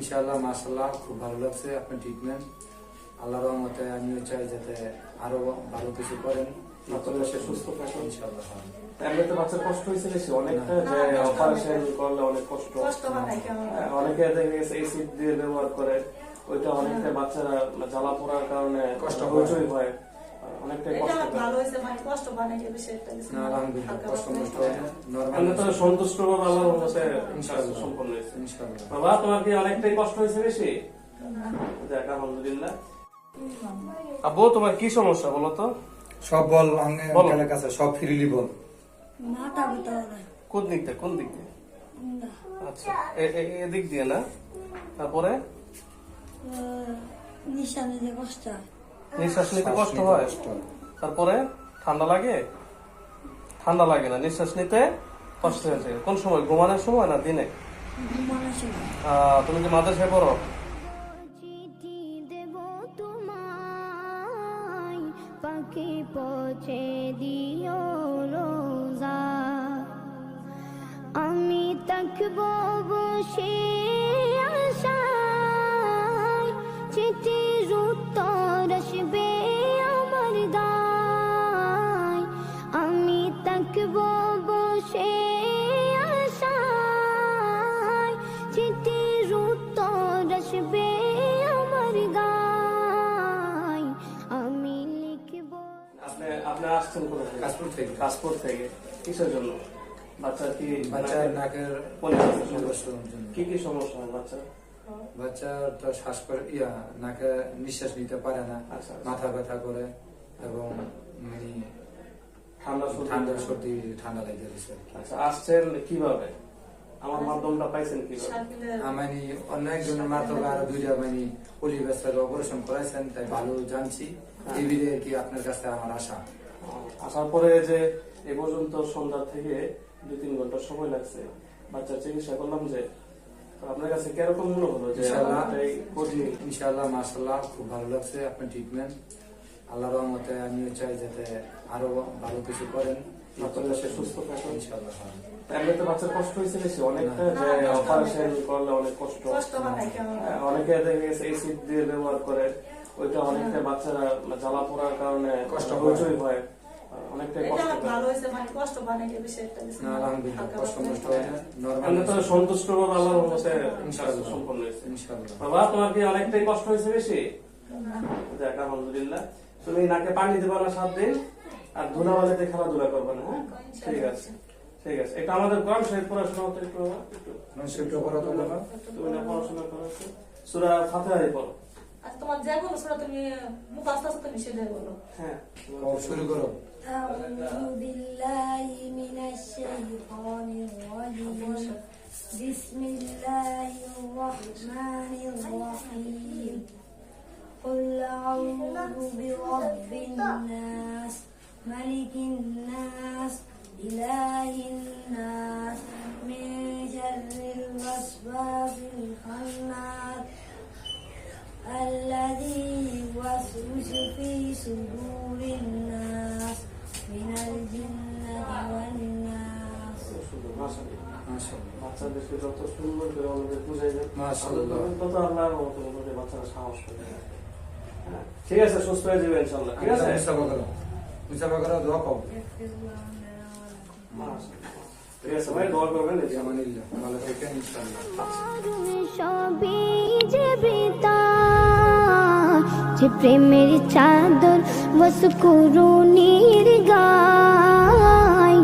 ইনশাআল্লাহ মাশাআল্লাহ খুব ভালো লাগছে আপনার ট্রিটমেন্ট আল্লাহর রহমতে আমিও চাই যাতে আরও ভালো কিছু করেন সে সুস্থ থাকুন। ইনশাআল্লাহ হ্যাঁ। এমনিতে বাচ্চার কষ্ট অনেকটা যে অপারেশন করলে অনেক কষ্ট হ্যাঁ, অনেকে দেখা গেছে এসিড দিয়ে ব্যবহার করে ওইটা অনেকটা বাচ্চারা জ্বালা পোড়ার কারণে কষ্ট কষ্ট হয়। যে সন্তুষ্ট। সম্পন্ন হয়েছে। বাবা তোমার কি অনেকটাই কষ্ট হয়েছে বেশি? দেখ আলহামদুলিল্লাহ। আব্বু তোমার কি সমস্যা বলো তো? সব বল। আঙ্কেলের কাছে সব ফ্রিলি বল। মাথা ব্যথা কোন দিক দিয়ে কোন দিক দিয়ে আচ্ছা এ- এ- এদিক দিয়ে না? তারপরে? নিশা নিতে কষ্ট নিঃশ্বাস নিতে কষ্ট হয়। তারপরে ঠান্ডা লাগে? ঠান্ডা লাগে না নিঃশ্বাস নিতে কষ্ট হয়েছে কোন সময়? ঘুমানোর সময় না দিনে? তুমি কি মাদ্রাসায় পড়ো? চিঠি দেব তোমায় পাখি পৌঁছে দিও রোজা। আমি থাকব বসে আপনি আপনি আসছেন কোথা থেকে? কাশপুর থেকে। কাশপুর থেকে। কিসের জন্য? বাচ্চার কি বাচ্চার নাকের কি কি সমস্যা হয় বাচ্চার বাচ্চার তো শ্বাস করে ইয়া নাকে নিঃশ্বাস নিতে পারে না। আচ্ছা, আচ্ছা। মাথা ব্যথা করে এবং মানে ঠান্ডা সর্দি। ঠান্ডা সর্দি ঠান্ডা লেগে গেছে। আচ্ছা আসছেন কীভাবে? আমার মাধ্যমটা পাইছেন কীভাবে? শাকিলের- আমি অন্য একজনের মাধ্যমে আরও দুইটা মানে পরিবেশের অপারেশন করাইছেন তাই ভালো জানছি। এই বিধে কি আপনার কাছে আমার আশা? আসার পরে যে এ পর্যন্ত সন্ধ্যা থেকে দুই তিন ঘণ্টা সময় লাগছে বাচ্চার চিকিৎসা করলাম যে আপনার কাছে কীরকম মনে হলো যে ইনশাআল্লাহ। মাশাআল্লাহ খুব ভালো লাগছে আপনার ট্রিটমেন্ট আল্লাহর রহমতে আমিও চাই যাতে আরও ভালো কিছু করেন। সুস্থ থাকুন। ইনশাআল্লাহ। এমনিতে বাচ্চার কষ্ট হয়েছে বেশি অনেকটা যে অপারেশন করলে অনেক কষ্ট। কষ্ট বানাই কেমন? হ্যাঁ, অনেকে দেখা গেছে এসিড দিয়ে ব্যবহার করে ওইটা অনেকটা বাচ্চারা জ্বালা পোড়ার কারণে কষ্ট কষ্ট হয়। হইচই অনেকটাই কষ্ট ভালো হয়েছে মানে কষ্ট বানাই বেশি একটা কিছু না না। আলহামদুলিল্লাহ হালকা কষ্ট পাতলা মষ্ট একটু। নর্মাল তো সন্তুষ্ট ভাবে আল্লাহর রহমতে ইনশাআল্লাহ। সম্পন্ন হয়েছে। ইনশাআল্লাহ। বাবা তোমার কি অনেকটাই কষ্ট হয়েছে বেশি? দেখ আলহামদুলিল্লাহ। তুমি নাকে পানি দেবা না সাত দিন আর ধুলা ধুলাবালিতে খেলাধুলা করবে না হ্যাঁ? ঠিক আছে ঠিক আছে। এটা আমাদের কোরআন শরীফ পড়াশোনা হতে একটু নমস্কার করা তুমি না পড়াশোনা করেছ? সুরা ফাতিহাই পড়ো। আর তোমার যে কোনো সুরা তুমি মুখ আস্তে আস্তে তুমি সেটাই বলো হ্যাঁ ও, শুরু করো أعوذ بالله من الشيطان الرجيم بسم الله الرحمن الرحيم قل أعوذ برب الناس ملك الناس يوسوس في صدور الناس من الجنة والناس মাশাআল্লাহ মাশাআল্লাহ বাচ্চাদেরকে যত সুন্দর করে আমাদের বুঝাই যায় মাশাআল্লাহ। তত আল্লাহর মতো মতো বাচ্চারা সাহস পাবে হ্যাঁ, ঠিক আছে সুস্থ হয়ে যাবে ইনশাআল্লাহ ঠিক আছে মুসাফা করো মুসাফা করো দোয়া পাও يغفر الله لنا ولكم মাশাআল্লাহ। ঠিক আছে ভাই দোয়া করবেন এই যে আমার জামানিল্লাহ ভালো থাকেন ইনশাআল্লাহ দারুণ সবই যে বেতার যে প্রেমের চাদর বস করুণীর গায়।